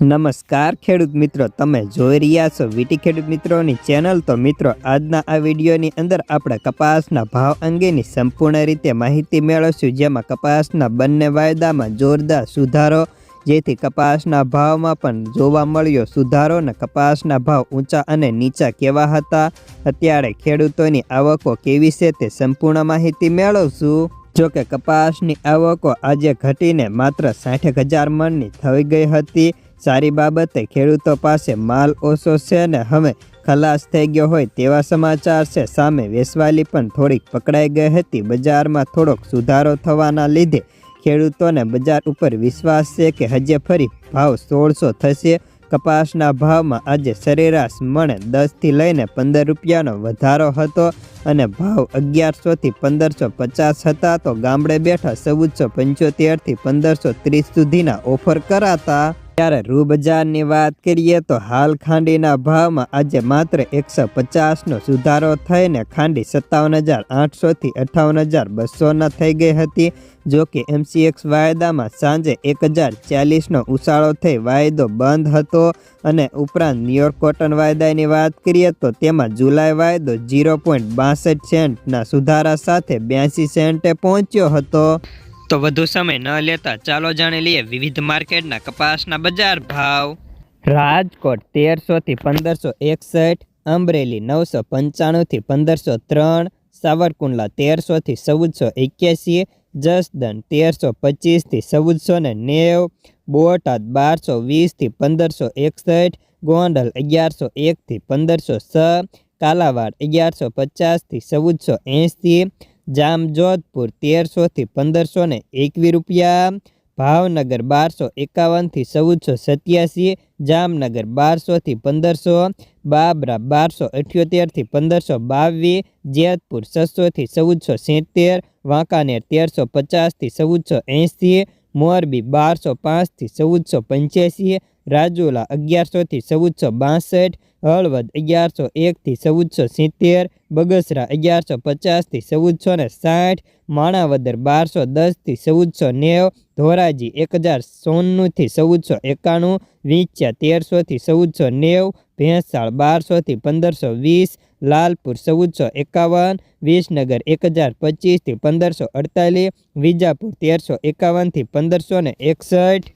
નમસ્કાર ખેડૂત મિત્રો, તમે જોઈ રહ્યા છો વીટી ખેડૂત મિત્રોની ચેનલ. તો મિત્રો, આજના આ વિડીયોની અંદર આપણે કપાસના ભાવ અંગેની સંપૂર્ણ રીતે માહિતી મેળવશું, જેમાં કપાસના બંને વાયદામાં જોરદાર સુધારો, જેથી કપાસના ભાવમાં પણ જોવા મળ્યો સુધારો અને કપાસના ભાવ ઊંચા અને નીચા કેવા હતા. અત્યારે ખેડૂતોની આવકો કેવી છે તે સંપૂર્ણ માહિતી મેળવશું. જો કે કપાસની આવકો આજે ઘટીને માત્ર સાઠ હજાર મણની થઈ ગઈ હતી. સારી બાબતે ખેડૂતો પાસે માલ ઓછો છે ને હવે ખલાસ થઈ ગયો હોય તેવા સમાચાર છે. સામે વેસવાલી પણ થોડીક પકડાઈ ગઈ હતી. બજારમાં થોડોક સુધારો થવાના લીધે ખેડૂતોને બજાર ઉપર વિશ્વાસ છે કે હજે ફરી ભાવ સોળસો થશે. કપાસના ભાવમાં આજે સરેરાશ મણે દસથી લઈને પંદર રૂપિયાનો વધારો હતો અને ભાવ અગિયારસોથી પંદરસો પચાસ હતા. તો ગામડે બેઠા ચૌદસો પંચોતેરથી પંદરસો ત્રીસ સુધીના ઓફર કરાતા ત્યારે રૂ બજારની વાત કરીએ તો હાલ ખાંડીના ભાવમાં આજે માત્ર એકસો પચાસનો સુધારો થઈને ખાંડી સત્તાવન હજાર આઠસોથી અઠ્ઠાવન હજાર બસોના થઈ ગઈ હતી. જો કે એમસીએક્સ વાયદામાં સાંજે એક હજાર ચાલીસનો ઉછાળો થઈ વાયદો બંધ હતો. અને ઉપરાંત ન્યુયોર્ક કોટન વાયદાની વાત કરીએ તો તેમાં જુલાઈ વાયદો ઝીરો પોઈન્ટ બાસઠ સેન્ટના સુધારા સાથે બ્યાસી સેન્ટે પહોંચ્યો હતો. તો વધુ સમય ન લેતા ચાલો જાણી લઈએ વિવિધ માર્કેટના કપાસના બજાર ભાવ. રાજકોટ તેરસોથી પંદરસો એકસઠ, અમરેલી નવસો પંચાણુંથી પંદરસો ત્રણ, સાવરકુંડલા તેરસોથી ચૌદસો એક્યાસી જસદન તેરસો પચીસથી ચૌદસો ને નેવ, બોટાદ બારસો વીસથી પંદરસો એકસઠ, ગોંડલ અગિયારસો એકથી પંદરસો છ કાલાવાડ અગિયારસો પચાસથી ચૌદસો એંસી જામજોધપુર તેરસોથી પંદરસો ને એકવીસ રૂપિયા, ભાવનગર બારસો એકાવનથી ચૌદસો સત્યાસી જામનગર બારસોથી પંદરસો, બાબરા બારસો અઠ્યોતેરથી પંદરસો બાવીસ જેતપુર છસોથી ચૌદસો સિત્તેર, વાંકાનેર તેરસો પચાસથી ચૌદસો એંસી મોરબી બારસો પાંચથી ચૌદસો પંચ્યાસી રાજુલા અગિયારસોથી ચૌદસો બાસઠ, હળવદ અગિયારસો એકથી ચૌદસો સિત્તેર, બગસરા અગિયારસો પચાસથી ચૌદસો ને સાઠ, માણાવદર બારસો દસથી ચૌદસો નેવ, ધોરાજી એક હજાર સોન્નુંથી ચૌદસો એકાણું વીંચ્યા તેરસોથી ચૌદસો નેવ, ભેંસાળ બારસોથી પંદરસો વીસ, લાલપુર ચૌદસો એકાવન, વિસનગર એક હજાર પચીસથી પંદરસો અડતાલીસ, વિજાપુર તેરસો એકાવનથી પંદરસો ને એકસઠ.